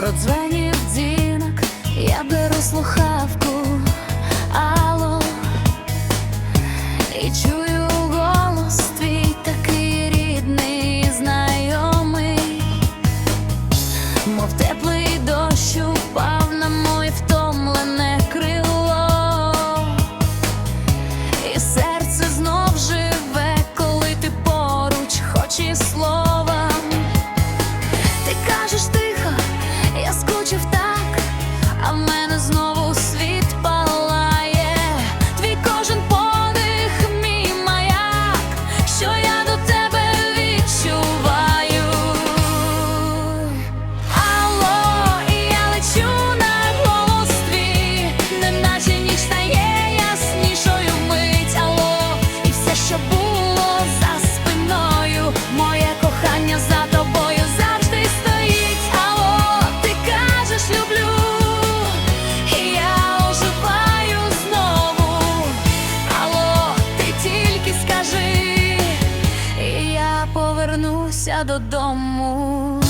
Продзвенів дзвінок, я беру слухавку, алло, і чую голос твій такий рідний, знайомий, мов теплий дощ упав на моє втомлене повернуся додому.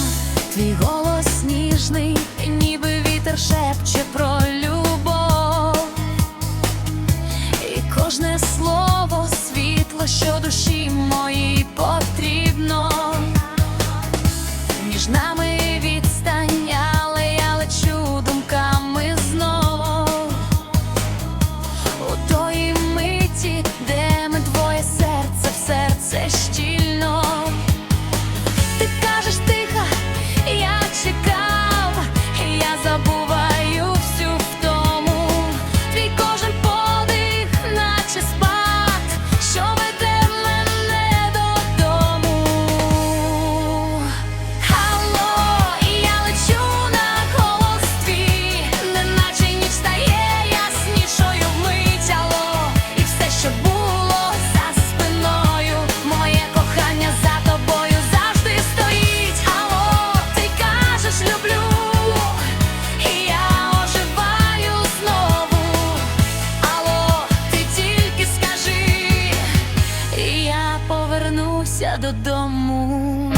Твій голос ніжний, ніби вітер шепче про любов. І кожне слово світло, що душі моїй потрібно. Між нами додому.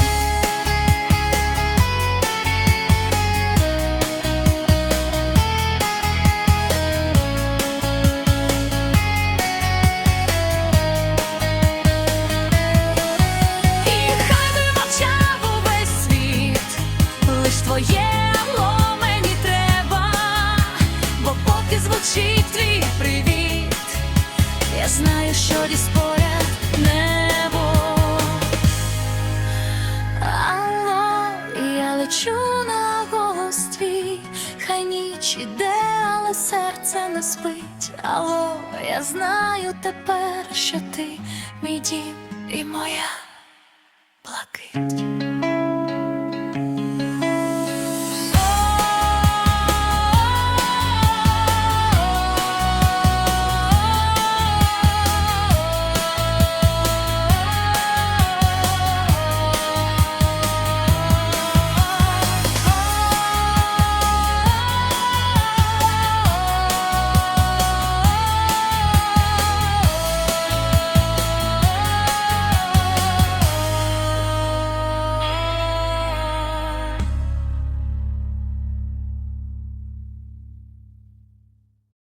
І хай би мовчав увесь світ, лиш твоє мені треба, бо поки звучить твій привіт, я знаю, що десь лечу на голос твій, хай ніч іде, але серце не спить. Алло, я знаю тепер, що ти мій дім і моя блакить.